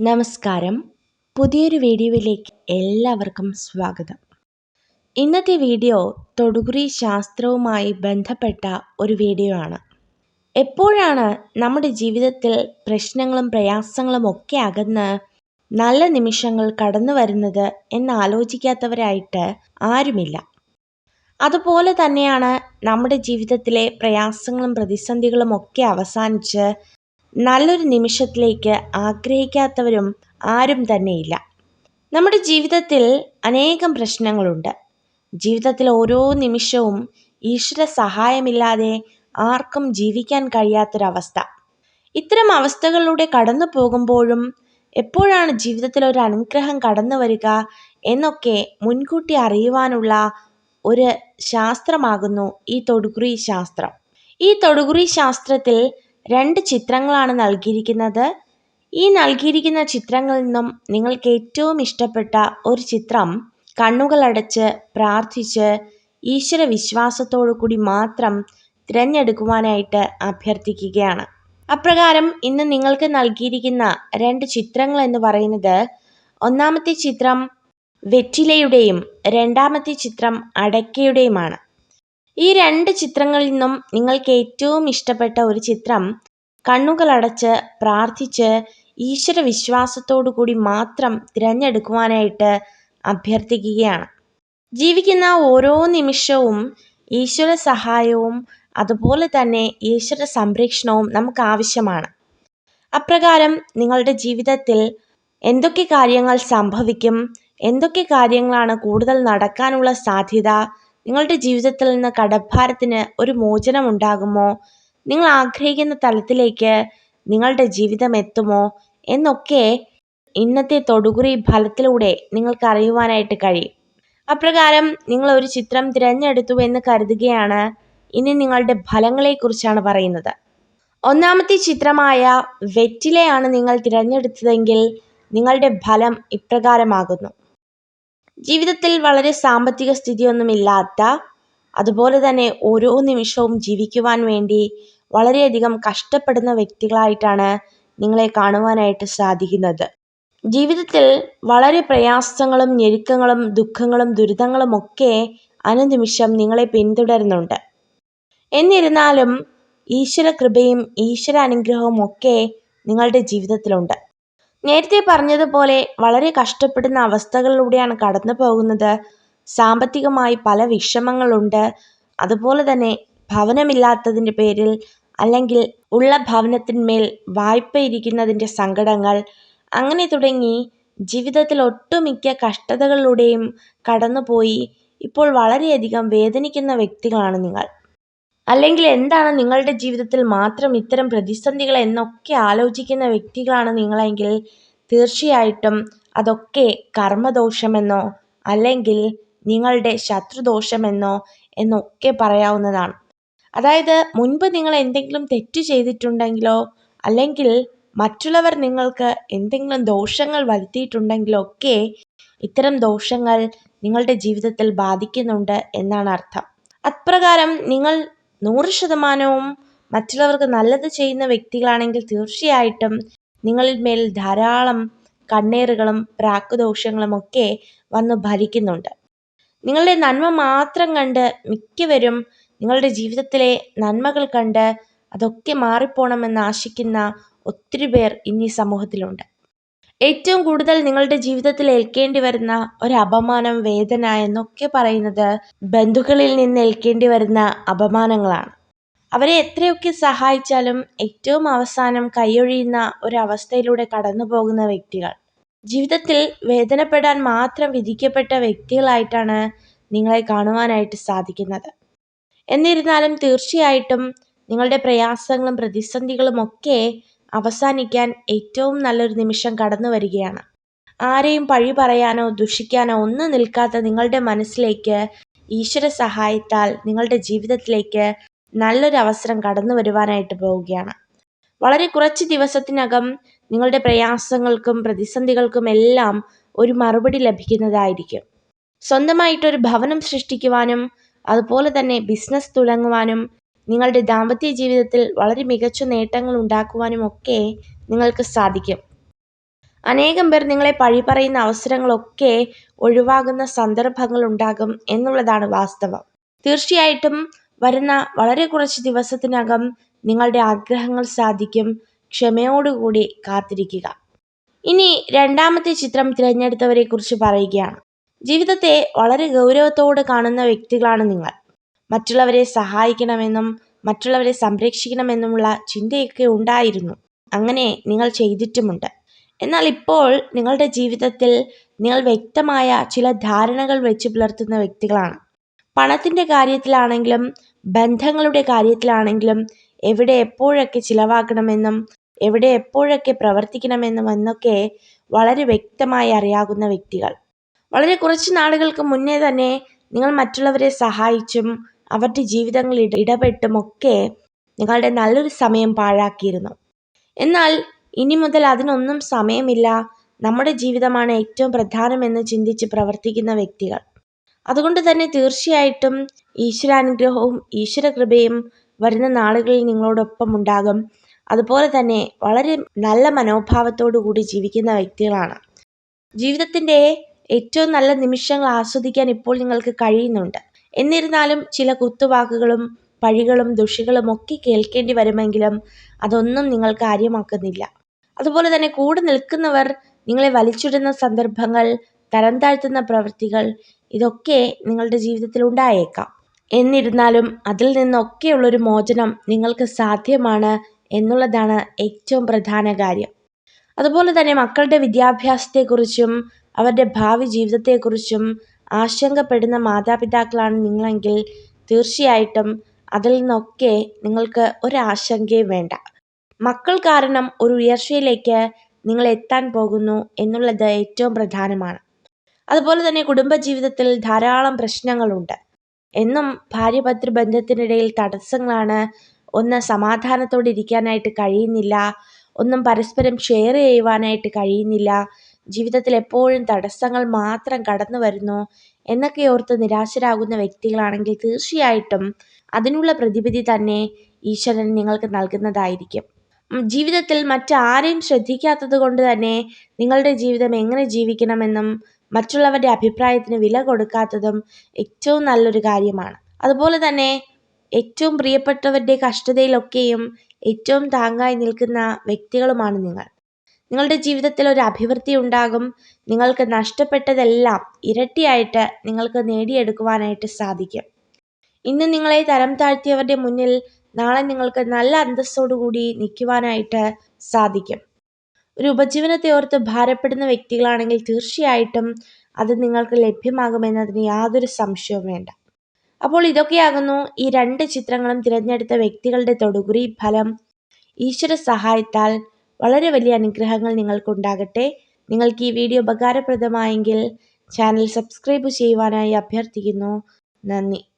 നമസ്കാരം. പുതിയൊരു വീഡിയോയിലേക്ക് എല്ലാവർക്കും സ്വാഗതം. ഇന്നത്തെ വീഡിയോ തൊടുകുറി ശാസ്ത്രവുമായി ബന്ധപ്പെട്ട ഒരു വീഡിയോ ആണ്. എപ്പോഴാണ് നമ്മുടെ ജീവിതത്തിൽ പ്രശ്നങ്ങളും പ്രയാസങ്ങളും ഒക്കെ അകന്ന് നല്ല നിമിഷങ്ങൾ കടന്നു വരുന്നത് എന്ന് ആലോചിക്കാത്തവരായിട്ട് ആരുമില്ല. അതുപോലെ തന്നെയാണ് നമ്മുടെ ജീവിതത്തിലെ പ്രയാസങ്ങളും പ്രതിസന്ധികളും ഒക്കെ അവസാനിച്ച് നല്ലൊരു നിമിഷത്തിലേക്ക് ആഗ്രഹിക്കാത്തവരും ആരും തന്നെയില്ല. നമ്മുടെ ജീവിതത്തിൽ അനേകം പ്രശ്നങ്ങളുണ്ട്. ജീവിതത്തിൽ ഓരോ നിമിഷവും ഈശ്വര സഹായമില്ലാതെ ആർക്കും ജീവിക്കാൻ കഴിയാത്തൊരവസ്ഥ. ഇത്തരം അവസ്ഥകളിലൂടെ കടന്നു പോകുമ്പോഴും എപ്പോഴാണ് ജീവിതത്തിൽ ഒരു അനുഗ്രഹം കടന്നു വരിക എന്നൊക്കെ മുൻകൂട്ടി അറിയുവാനുള്ള ഒരു ശാസ്ത്രമാകുന്നു ഈ തൊടുകുറി ശാസ്ത്രം. ഈ തൊടുകുറി ശാസ്ത്രത്തിൽ രണ്ട് ചിത്രങ്ങളാണ് നൽകിയിരിക്കുന്നത്. ഈ നൽകിയിരിക്കുന്ന ചിത്രങ്ങളിൽ നിന്നും നിങ്ങൾക്ക് ഏറ്റവും ഇഷ്ടപ്പെട്ട ഒരു ചിത്രം കണ്ണുകളടച്ച് പ്രാർത്ഥിച്ച് ഈശ്വര വിശ്വാസത്തോടു കൂടി മാത്രം തിരഞ്ഞെടുക്കുവാനായിട്ട് അഭ്യർത്ഥിക്കുകയാണ്. അപ്രകാരം ഇന്ന് നിങ്ങൾക്ക് നൽകിയിരിക്കുന്ന രണ്ട് ചിത്രങ്ങൾ എന്ന് പറയുന്നത് ഒന്നാമത്തെ ചിത്രം വെറ്റിലയുടെയും രണ്ടാമത്തെ ചിത്രം അടയ്ക്കയുടെയുമാണ്. ഈ രണ്ട് ചിത്രങ്ങളിൽ നിന്നും നിങ്ങൾക്ക് ഏറ്റവും ഇഷ്ടപ്പെട്ട ഒരു ചിത്രം കണ്ണുകളടച്ച് പ്രാർത്ഥിച്ച് ഈശ്വര വിശ്വാസത്തോടു കൂടി മാത്രം തിരഞ്ഞെടുക്കുവാനായിട്ട് അഭ്യർത്ഥിക്കുകയാണ്. ജീവിക്കുന്ന ഓരോ നിമിഷവും ഈശ്വര സഹായവും അതുപോലെ തന്നെ ഈശ്വര സംരക്ഷണവും നമുക്ക് ആവശ്യമാണ്. അപ്രകാരം നിങ്ങളുടെ ജീവിതത്തിൽ എന്തൊക്കെ കാര്യങ്ങൾ സംഭവിക്കും എന്തൊക്കെ കാര്യങ്ങളാണ് കൂടുതൽ നടക്കാനുള്ള സാധ്യത നിങ്ങളുടെ ജീവിതത്തിൽ നിന്ന് കടഭാരത്തിന് ഒരു മോചനം ഉണ്ടാകുമോ നിങ്ങൾ ആഗ്രഹിക്കുന്ന തലത്തിലേക്ക് നിങ്ങളുടെ ജീവിതം എത്തുമോ? എന്നൊക്കെ ഇന്നത്തെ തൊടുകുറി ഫലത്തിലൂടെ നിങ്ങൾക്ക് അറിയുവാനായിട്ട് കഴിയും. അപ്രകാരം നിങ്ങൾ ഒരു ചിത്രം തിരഞ്ഞെടുത്തു എന്ന് കരുതുകയാണ് ഇനി നിങ്ങളുടെ ഫലങ്ങളെക്കുറിച്ചാണ് പറയുന്നത്. ഒന്നാമത്തെ ചിത്രമായ വെറ്റിലയാണ് നിങ്ങൾ തിരഞ്ഞെടുത്തതെങ്കിൽ നിങ്ങളുടെ ഫലം ഇപ്രകാരമാകുന്നു. ജീവിതത്തിൽ വളരെ സാമ്പത്തിക സ്ഥിതിയൊന്നുമില്ലാത്ത അതുപോലെ തന്നെ ഓരോ നിമിഷവും ജീവിക്കുവാൻ വേണ്ടി വളരെയധികം കഷ്ടപ്പെടുന്ന വ്യക്തികളായിട്ടാണ് നിങ്ങളെ കാണുവാനായിട്ട് സാധിക്കുന്നത്. ജീവിതത്തിൽ വളരെ പ്രയാസങ്ങളും ഞെരുക്കങ്ങളും ദുഃഖങ്ങളും ദുരിതങ്ങളും ഒക്കെ അനുനിമിഷം നിങ്ങളെ പിന്തുടരുന്നുണ്ട്. എന്നിരുന്നാലും ഈശ്വര കൃപയും ഈശ്വര അനുഗ്രഹവും ഒക്കെ നിങ്ങളുടെ ജീവിതത്തിലുണ്ട്. നേരത്തെ പറഞ്ഞതുപോലെ വളരെ കഷ്ടപ്പെടുന്ന അവസ്ഥകളിലൂടെയാണ് കടന്നു പോകുന്നത്. സാമ്പത്തികമായി പല വിഷമങ്ങളുണ്ട്. അതുപോലെ തന്നെ ഭവനമില്ലാത്തതിന്റെ പേരിൽ അല്ലെങ്കിൽ ഉള്ള ഭവനത്തിന്മേൽ വായ്പ ഇരിക്കുന്നതിന്റെ സങ്കടങ്ങൾ. അങ്ങനെ തുടങ്ങി ജീവിതത്തിൽ ഒട്ടുമിക്ക കഷ്ടതകളിലൂടെയും കടന്നുപോയി. ഇപ്പോൾ വളരെയധികം വേദനിക്കുന്ന വ്യക്തികളാണ് നിങ്ങൾ. അല്ലെങ്കിൽ എന്താണ് നിങ്ങളുടെ ജീവിതത്തിൽ മാത്രം ഇത്തരം പ്രതിസന്ധികൾ എന്നൊക്കെ ആലോചിക്കുന്ന വ്യക്തികളാണ് നിങ്ങളെങ്കിൽ തീർച്ചയായിട്ടും അതൊക്കെ കർമ്മദോഷമെന്നോ അല്ലെങ്കിൽ നിങ്ങളുടെ ശത്രുദോഷമെന്നോ എന്നൊക്കെ പറയാവുന്നതാണ്. അതായത് മുൻപ് നിങ്ങൾ എന്തെങ്കിലും തെറ്റ് ചെയ്തിട്ടുണ്ടെങ്കിലോ അല്ലെങ്കിൽ മറ്റുള്ളവർ നിങ്ങൾക്ക് എന്തെങ്കിലും ദോഷങ്ങൾ വരുത്തിയിട്ടുണ്ടെങ്കിലോ ഒക്കെ ഇത്തരം ദോഷങ്ങൾ നിങ്ങളുടെ ജീവിതത്തിൽ ബാധിക്കുന്നുണ്ട് എന്നാണ് അർത്ഥം. അപ്രകാരം നിങ്ങൾ നൂറ് ശതമാനവും മറ്റുള്ളവർക്ക് നല്ലത് ചെയ്യുന്ന വ്യക്തികളാണെങ്കിൽ തീർച്ചയായിട്ടും നിങ്ങളിൽ മേൽ ധാരാളം കണ്ണേറുകളും പ്രാക്കുദോഷങ്ങളും ഒക്കെ വന്ന് ഭരിക്കുന്നുണ്ട്. നിങ്ങളുടെ നന്മ മാത്രം കണ്ട് മിക്കവരും നിങ്ങളുടെ ജീവിതത്തിലെ നന്മകൾ കണ്ട് അതൊക്കെ മാറിപ്പോണമെന്ന് ആശിക്കുന്ന ഒത്തിരി പേർ ഇന്നീ സമൂഹത്തിലുണ്ട്. ഏറ്റവും കൂടുതൽ നിങ്ങളുടെ ജീവിതത്തിൽ ഏൽക്കേണ്ടി വരുന്ന ഒരു അപമാനം വേദന എന്നൊക്കെ പറയുന്നത് ബന്ധുക്കളിൽ നിന്ന് ഏൽക്കേണ്ടി വരുന്ന അപമാനങ്ങളാണ്. അവരെ എത്രയൊക്കെ സഹായിച്ചാലും ഏറ്റവും അവസാനം കൈയൊഴിയുന്ന ഒരവസ്ഥയിലൂടെ കടന്നു പോകുന്ന വ്യക്തികൾ. ജീവിതത്തിൽ വേദനപ്പെടാൻ മാത്രം വിധിക്കപ്പെട്ട വ്യക്തികളായിട്ടാണ് നിങ്ങളെ കാണുവാനായിട്ട് സാധിക്കുന്നത്. എന്നിരുന്നാലും തീർച്ചയായിട്ടും നിങ്ങളുടെ പ്രയാസങ്ങളും പ്രതിസന്ധികളും ഒക്കെ അവസാനിക്കാൻ ഏറ്റവും നല്ലൊരു നിമിഷം കടന്നു വരികയാണ്. ആരെയും പഴി പറയാനോ ദുഷിക്കാനോ ഒന്നും നിൽക്കാത്ത നിങ്ങളുടെ മനസ്സിലേക്ക് ഈശ്വര സഹായത്താൽ നിങ്ങളുടെ ജീവിതത്തിലേക്ക് നല്ലൊരു അവസരം കടന്നു വരുവാനായിട്ട് പോവുകയാണ്. വളരെ കുറച്ച് ദിവസത്തിനകം നിങ്ങളുടെ പ്രയാസങ്ങൾക്കും പ്രതിസന്ധികൾക്കും എല്ലാം ഒരു മറുപടി ലഭിക്കുന്നതായിരിക്കും. സ്വന്തമായിട്ടൊരു ഭവനം സൃഷ്ടിക്കുവാനും അതുപോലെ തന്നെ ബിസിനസ് തുടങ്ങുവാനും നിങ്ങളുടെ ദാമ്പത്യ ജീവിതത്തിൽ വളരെ മികച്ച നേട്ടങ്ങൾ ഉണ്ടാക്കുവാനും ഒക്കെ നിങ്ങൾക്ക് സാധിക്കും. അനേകം പേർ നിങ്ങളെ പഴി പറയുന്ന അവസരങ്ങളൊക്കെ ഒഴിവാകുന്ന സന്ദർഭങ്ങൾ ഉണ്ടാകും എന്നുള്ളതാണ് വാസ്തവം. തീർച്ചയായിട്ടും വരുന്ന വളരെ കുറച്ച് ദിവസത്തിനകം നിങ്ങളുടെ ആഗ്രഹങ്ങൾ സാധിക്കും. ക്ഷമയോടുകൂടി കാത്തിരിക്കുക. ഇനി രണ്ടാമത്തെ ചിത്രം തിരഞ്ഞെടുത്തവരെ കുറിച്ച് പറയുകയാണ്. ജീവിതത്തെ വളരെ ഗൗരവത്തോടെ കാണുന്ന വ്യക്തികളാണ് നിങ്ങൾ. മറ്റുള്ളവരെ സഹായിക്കണമെന്നും മറ്റുള്ളവരെ സംരക്ഷിക്കണമെന്നുമുള്ള ചിന്തയൊക്കെ ഉണ്ടായിരുന്നു. അങ്ങനെ നിങ്ങൾ ചെയ്തിട്ടുമുണ്ട്. എന്നാൽ ഇപ്പോൾ നിങ്ങളുടെ ജീവിതത്തിൽ നിങ്ങൾ വ്യക്തമായ ചില ധാരണകൾ വെച്ച് പുലർത്തുന്ന വ്യക്തികളാണ്. പണത്തിന്റെ കാര്യത്തിലാണെങ്കിലും ബന്ധങ്ങളുടെ കാര്യത്തിലാണെങ്കിലും എവിടെ എപ്പോഴൊക്കെ ചിലവാക്കണമെന്നും എവിടെ എപ്പോഴൊക്കെ പ്രവർത്തിക്കണമെന്നും എന്നൊക്കെ വളരെ വ്യക്തമായി അറിയാവുന്ന വ്യക്തികൾ. വളരെ കുറച്ച് നാളുകൾക്ക് മുന്നേ തന്നെ നിങ്ങൾ മറ്റുള്ളവരെ സഹായിച്ചും അവരുടെ ജീവിതങ്ങളിൽ ഇടപെട്ടുമൊക്കെ നിങ്ങളുടെ നല്ലൊരു സമയം പാഴാക്കിയിരുന്നു. എന്നാൽ ഇനി മുതൽ അതിനൊന്നും സമയമില്ല. നമ്മുടെ ജീവിതമാണ് ഏറ്റവും പ്രധാനമെന്ന് ചിന്തിച്ച് പ്രവർത്തിക്കുന്ന വ്യക്തികൾ. അതുകൊണ്ട് തന്നെ തീർച്ചയായിട്ടും ഈശ്വരാനുഗ്രഹവും ഈശ്വരകൃപയും വരുന്ന നാളുകളിൽ നിങ്ങളോടൊപ്പം ഉണ്ടാകും. അതുപോലെ തന്നെ വളരെ നല്ല മനോഭാവത്തോടു കൂടി ജീവിക്കുന്ന വ്യക്തികളാണ്. ജീവിതത്തിന്റെ ഏറ്റവും നല്ല നിമിഷങ്ങൾ ആസ്വദിക്കാൻ ഇപ്പോൾ നിങ്ങൾക്ക് കഴിയുന്നുണ്ട്. എന്നിരുന്നാലും ചില കുത്തുവാക്കുകളും പഴികളും ദുഷികളും ഒക്കെ കേൾക്കേണ്ടി വരുമെങ്കിലും അതൊന്നും നിങ്ങൾ കാര്യമാക്കുന്നില്ല. അതുപോലെ തന്നെ കൂടെ നിൽക്കുന്നവർ നിങ്ങളെ വലിച്ചിടുന്ന സന്ദർഭങ്ങൾ തരം താഴ്ത്തുന്ന പ്രവൃത്തികൾ ഇതൊക്കെ നിങ്ങളുടെ ജീവിതത്തിൽ ഉണ്ടായേക്കാം. എന്നിരുന്നാലും അതിൽ നിന്നൊക്കെയുള്ളൊരു മോചനം നിങ്ങൾക്ക് സാധ്യമാണ് എന്നുള്ളതാണ് ഏറ്റവും പ്രധാന കാര്യം. അതുപോലെ തന്നെ മക്കളുടെ വിദ്യാഭ്യാസത്തെക്കുറിച്ചും അവരുടെ ഭാവി ജീവിതത്തെക്കുറിച്ചും ആശങ്കപ്പെടുന്ന മാതാപിതാക്കളാണ് നിങ്ങളെങ്കിൽ തീർച്ചയായിട്ടും അതിൽ നിന്നൊക്കെ നിങ്ങൾക്ക് ഒരാശങ്കയും വേണ്ട. മക്കൾ കാരണം ഒരു ഉയർച്ചയിലേക്ക് നിങ്ങൾ എത്താൻ പോകുന്നു എന്നുള്ളത് ഏറ്റവും പ്രധാനമാണ്. അതുപോലെ തന്നെ കുടുംബജീവിതത്തിൽ ധാരാളം പ്രശ്നങ്ങളുണ്ട്. എന്നും ഭാര്യ ബന്ധത്തിനിടയിൽ തടസ്സങ്ങളാണ് ഒന്ന് സമാധാനത്തോടെ ഇരിക്കാനായിട്ട് കഴിയുന്നില്ല ഒന്നും പരസ്പരം ഷെയർ ചെയ്യുവാനായിട്ട് കഴിയുന്നില്ല ജീവിതത്തിൽ എപ്പോഴും തടസ്സങ്ങൾ മാത്രം കടന്നു വരുന്നു എന്നൊക്കെ ഓർത്ത് നിരാശരാകുന്ന വ്യക്തികളാണെങ്കിൽ തീർച്ചയായിട്ടും അതിനുള്ള പ്രതിവിധി തന്നെ ഈശ്വരൻ നിങ്ങൾക്ക് നൽകുന്നതായിരിക്കും. ജീവിതത്തിൽ മറ്റാരെയും ശ്രദ്ധിക്കാത്തത് കൊണ്ട് തന്നെ നിങ്ങളുടെ ജീവിതം എങ്ങനെ ജീവിക്കണമെന്നും മറ്റുള്ളവരുടെ അഭിപ്രായത്തിന് വില കൊടുക്കാത്തതും ഏറ്റവും നല്ലൊരു കാര്യമാണ്. അതുപോലെ തന്നെ ഏറ്റവും പ്രിയപ്പെട്ടവരുടെ കഷ്ടതയിലൊക്കെയും ഏറ്റവും താങ്ങായി നിൽക്കുന്ന വ്യക്തികളുമാണ് നിങ്ങൾ. നിങ്ങളുടെ ജീവിതത്തിൽ ഒരു അഭിവൃദ്ധി ഉണ്ടാകും. നിങ്ങൾക്ക് നഷ്ടപ്പെട്ടതെല്ലാം ഇരട്ടിയായിട്ട് നിങ്ങൾക്ക് നേടിയെടുക്കുവാനായിട്ട് സാധിക്കും. ഇന്ന് നിങ്ങളെ തരം താഴ്ത്തിയവരുടെ മുന്നിൽ നാളെ നിങ്ങൾക്ക് നല്ല അന്തസ്സോടുകൂടി നിൽക്കുവാനായിട്ട് സാധിക്കും. ഒരു ഉപജീവനത്തെ ഓർത്ത് ഭാരപ്പെടുന്ന വ്യക്തികളാണെങ്കിൽ തീർച്ചയായിട്ടും അത് നിങ്ങൾക്ക് ലഭ്യമാകുമെന്നതിന് യാതൊരു സംശയവും വേണ്ട. അപ്പോൾ ഇതൊക്കെയാകുന്നു ഈ രണ്ട് ചിത്രങ്ങളും തിരഞ്ഞെടുത്ത വ്യക്തികളുടെ തൊടുകുറി ഫലം. ഈശ്വര സഹായത്താൽ വളരെ വലിയ അനുഗ്രഹങ്ങൾ നിങ്ങൾക്കുണ്ടാകട്ടെ. നിങ്ങൾക്ക് ഈ വീഡിയോ ഉപകാരപ്രദമായെങ്കിൽ ചാനൽ സബ്സ്ക്രൈബ് ചെയ്യുവാനായി അഭ്യർത്ഥിക്കുന്നു. നന്ദി.